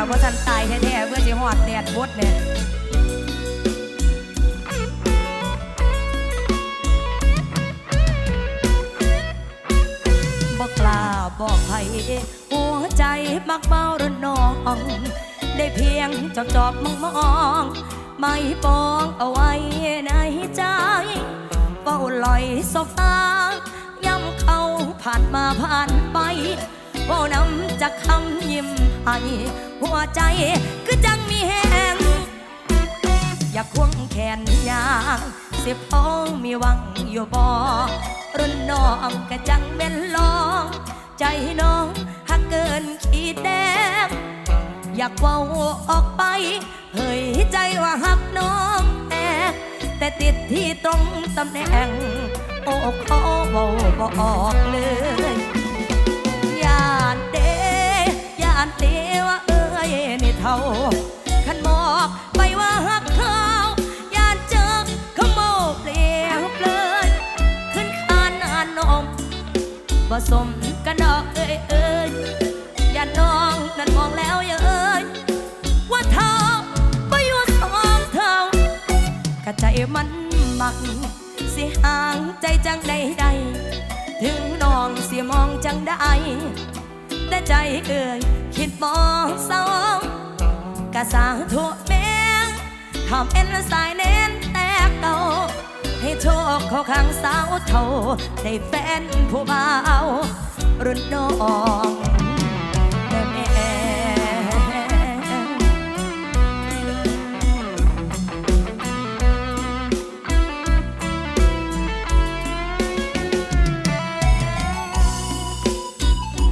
วันค่ะเพราะฉันตายแท้ๆเพื่อสิหอดแดดบดเนี่ยบอกกล้าบอกใครหัวใจมักเมาระนอง ได้เพียงจอบจอบมองมองไม่ปองเอาไว้ในใจเฝ้าลอยสบตาย้ำเขาผ่านมาผ่านไป เฝ้านำจากคำยิ้มให้หัวใจคือจังมีแหงอยากควงแขนยางสิพ้องมีหวังอยู่บ่รุ่นน้องกะจังเป็นลอง ใจน้องหักเกินขีดแดงอยากเว้าออกไป เฮ้ยใจว่าหักน้องแต่แต่ติดที่ตรงตำแหน่ง โอ้ขอเว้าบออกเลย เท่าขันบอกไปว่าหักเขายานเจอขโมเปลี่ยวเปลยขึ้นคานนานนมผสมกันดอกเอ้ยเอ้ยยานน้องนั่นมองแล้วเอ้ยว่าเท่าไปอยู่สองเท่ากะใจมันมักสิห่างใจจังใดใดๆถึงน้องเสิมองจังได้แต่ใจเอ่ยคิดมองเศร้า กะสางทั่วแมงทำเอ็นสายเน้นแตกเก่าให้โชคเขาข้างสาวเท่าได้แฟนผู้บ่าวรุ่นน้องแม่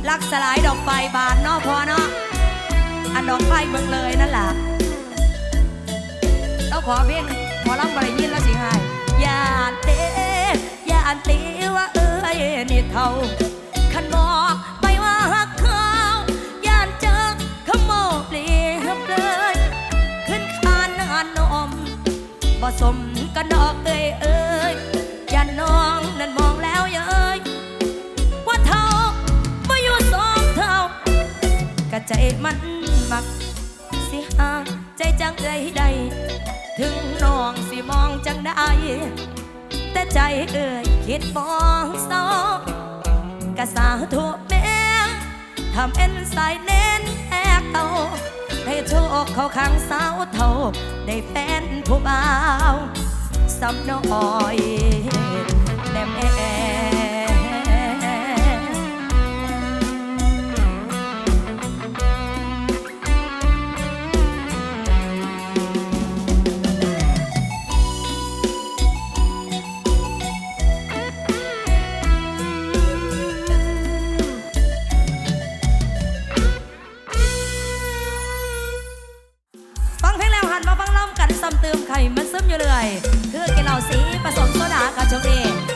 ลักสลายดอกไฟบานนาะพอเนาะ นดอกไฟเบิ่งเลยนั่นแหละเราขอเพลงหมอลำบริยินแล้วสิหายอย่าเตะอย่าเตะว่าเอ้ยนี่เท่าขันบอกไปว่าหักเขาย่านเจอขโมยเปลี่ยนเลยขึ้นคานนานนมบ่สมกันดอกเอ้ยเอ้ยอย่าน้องนั่นมองแล้วเอ้ยว่าเท่ามาอยู่สองเท่ากะใจมัน ใจจังใดใด ถึงน้องสิมองจังได้ แต่ใจเอ่ยคิดมองเศร้ากะสาทั่วแม่ทำเอ็นสายเน้นแอกเตาให้โชคเขาข้างสาวเท่า ได้แฟนผู้บ่าวสำน้อยแน่แม่ฟัง ข่มันซึมอยู่เลยคือกินเหล้าสีผสมโซดากับชมเอง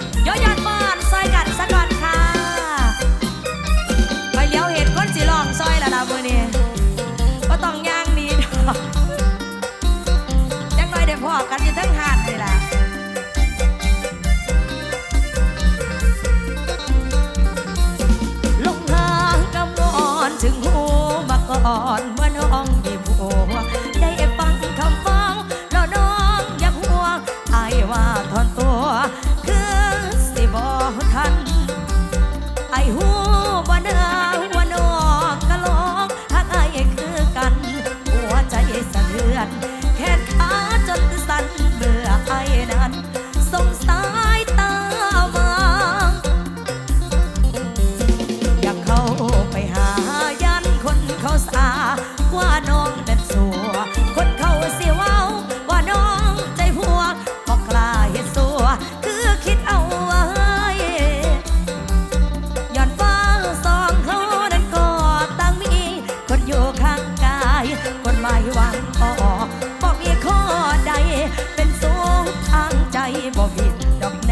Don't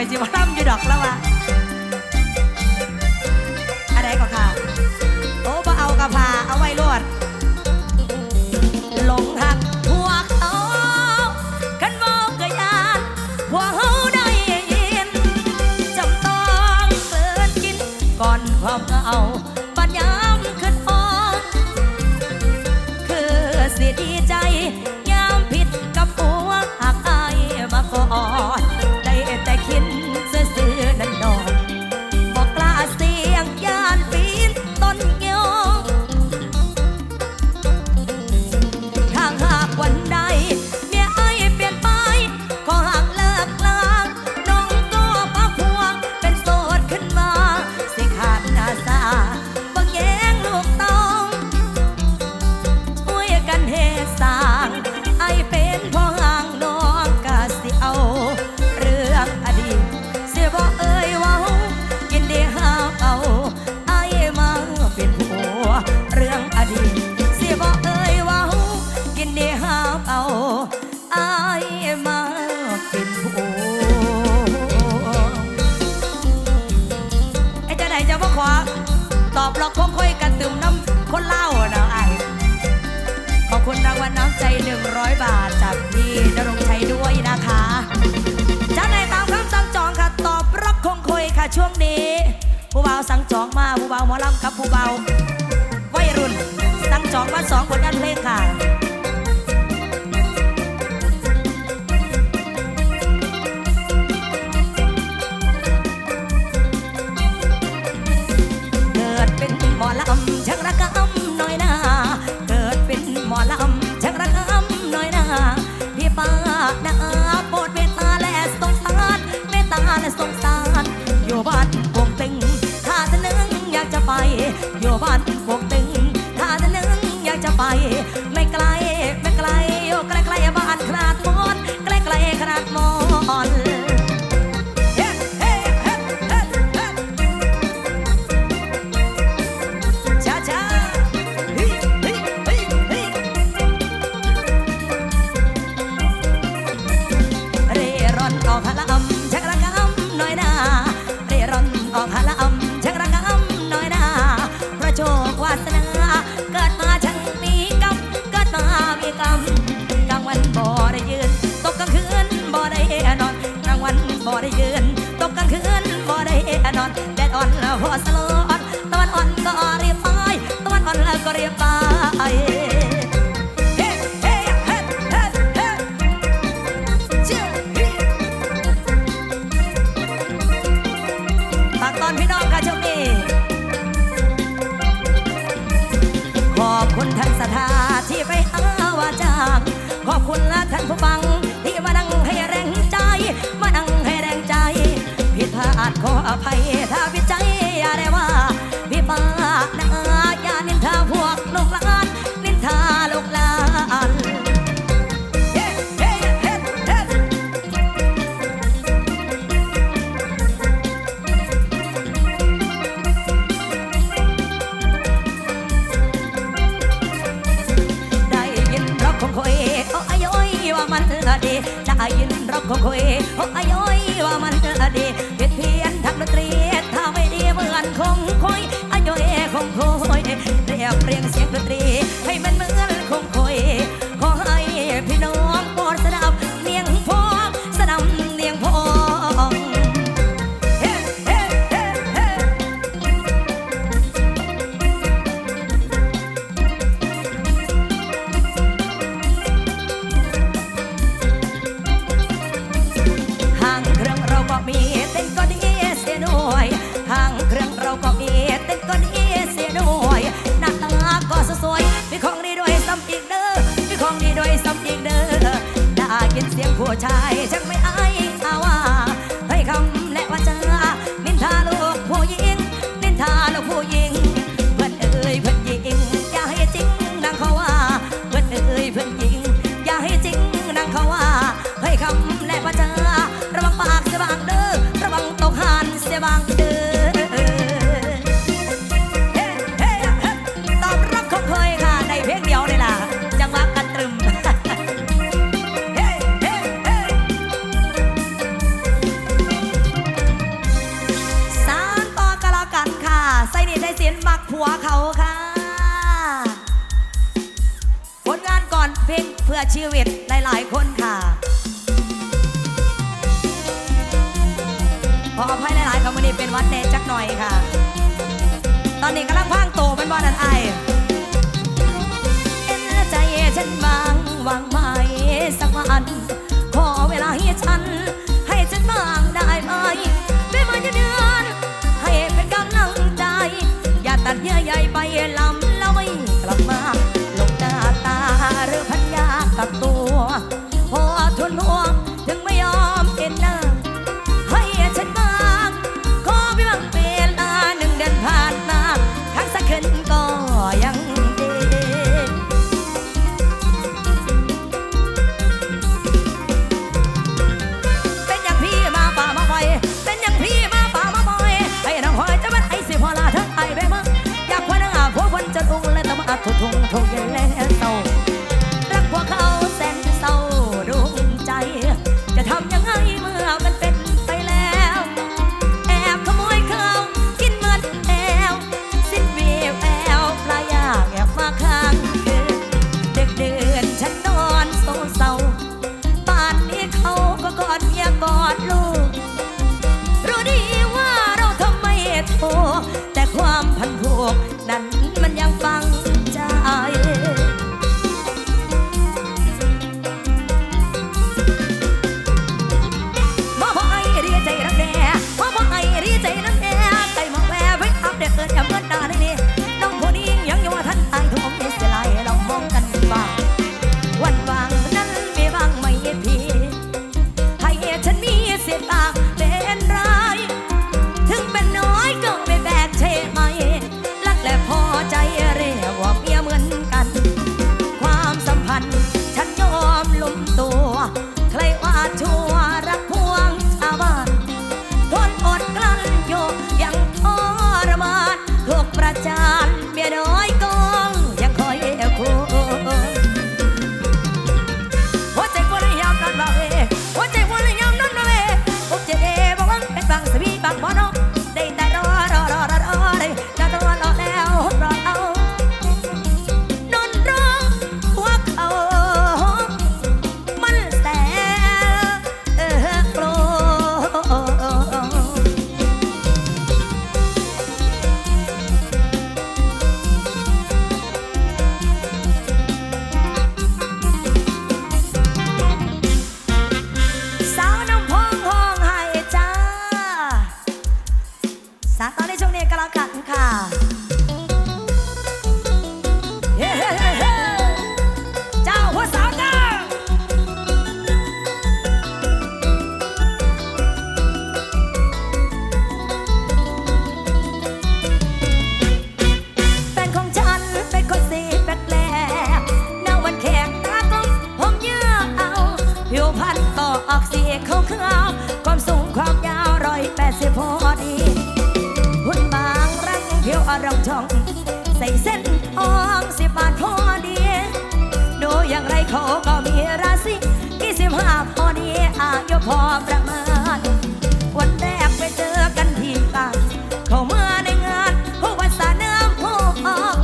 อยสิว่าทำอยู่ดอกแล้ววะ หรอกคงค่อยกันตึมน้ำคนเล่าเนาะไอขอบคุณรางวัลน้ำใจหนึ่งร้อยบาทจากพี่นรงชัยด้วยนะคะจ้าในตามคำสั่งจองค่ะตอบรักคงคุยค่ะช่วงนี้ ผู้เบาสั่งจองมาผู้เบาหมอลำกับผู้เบาวัยรุ่นสั่งจองมาสองผลงานเพลงค่ะ la กตอนพี่น้องค่ะช่วงนี้ขอบคุณท่านสถาที่ไปหาวาจางขอบคุณและท่านผู้ฟัง ที่มานั่งให้แรงใจ มานั่งให้แรงใจ ผิดพลาดขออภัยถ้า こへおはよう come, come. ใส่เส้นทองสิบบาทพอดีดูอย่างไรเขาก็มีราศีกี่สิบห้าพอดีอายุพอประมาณ วันแรกไปเจอกันที่บ้านเขามาในงานผู้วัดสาน้ำผู้ออก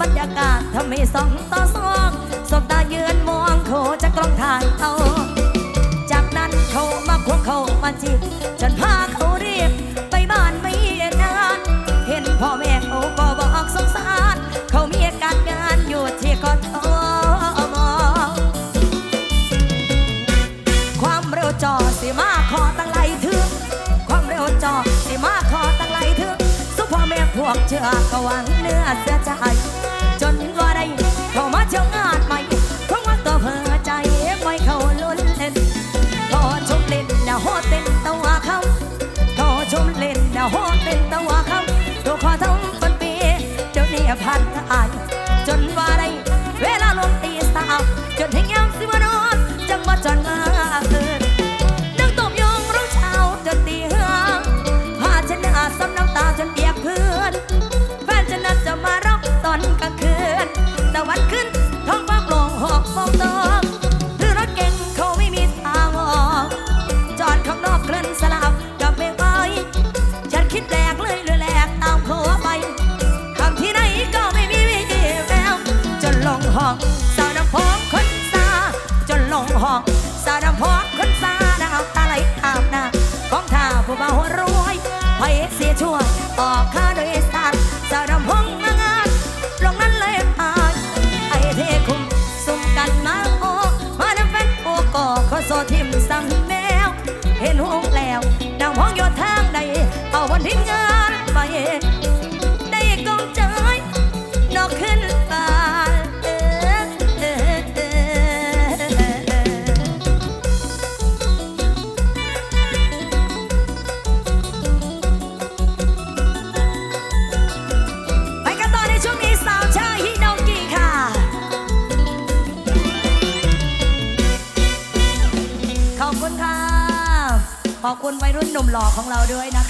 บรรยากาศทำให้สองต่อสองสบตาเยือนมองเขาจะกล้องถ่ายเอา จากนั้นเขามาควงเขามาจีบ จอสิมาขอตั้งไหลถึงความเร็วจอสิมาขอตั้งไหลถึงสุพ่อแม่พวกเชื่อก็หวังเนื้อเสียใจจนว่าได้เข้ามาเที่ยงาดใหม่เพราะว่าตัวเพื่อใจไม่เข้าลุ้นเล่นพอชมเล่นนะโหเต้นตัวเขาพอชมเล่นนะโหเต้นตัวเขาตัวขอทั้งปันปีเจ้าเนี่ยพันอายจนว่าได้เวลาลงตีสาวจนให้เงา ออกค่าโดยสารสารดำหงมางานลงนั้นเลยตายไอเทคุมสุ่มกันมางโอมาดับป็นโอกอขอโซที เพื่นหนุ่มหล่อของเราด้วยนะคะ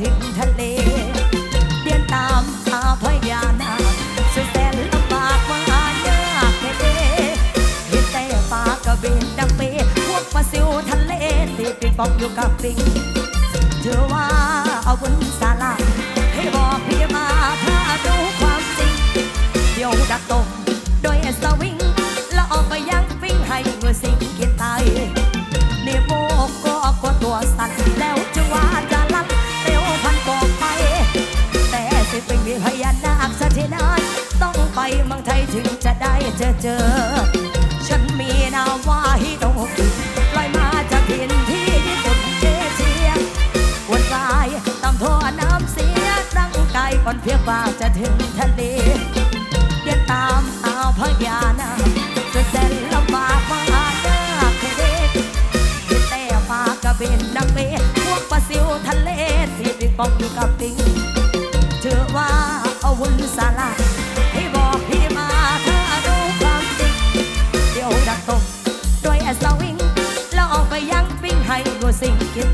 ถึงทะเล เดินตามหาพญานาสุดแสนลำบากมายากแค่เดเห็นแต่ปากกระเบนดังเปพวกปลาซิวทะเลตีปิงปองอยู่กับปิงเธอว่าเอาบุญสาระให้บอกพี่มาถ้ารู้ความจริง เดี๋ยวดักตกโก่อนเพียงว่าจะถึงทะเลเดินตามหาพญานาคจนแสนลำบากมากยากแค่เด็กเห็นแต่ปลากระเบนดังเบพวกปลาซิวทะเลที่ปิงปองอยู่กับปิงเชื่อว่าเอาวุ้นสาลาให้บอกพี่มาถ้ารู้ความจริงเดี๋ยวดักตกด้วยแอสวิงแล้วเอาไปยังปิ้งให้งูสิงกิน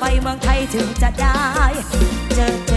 ไปเมืองไทยถึงจะได้ เจอ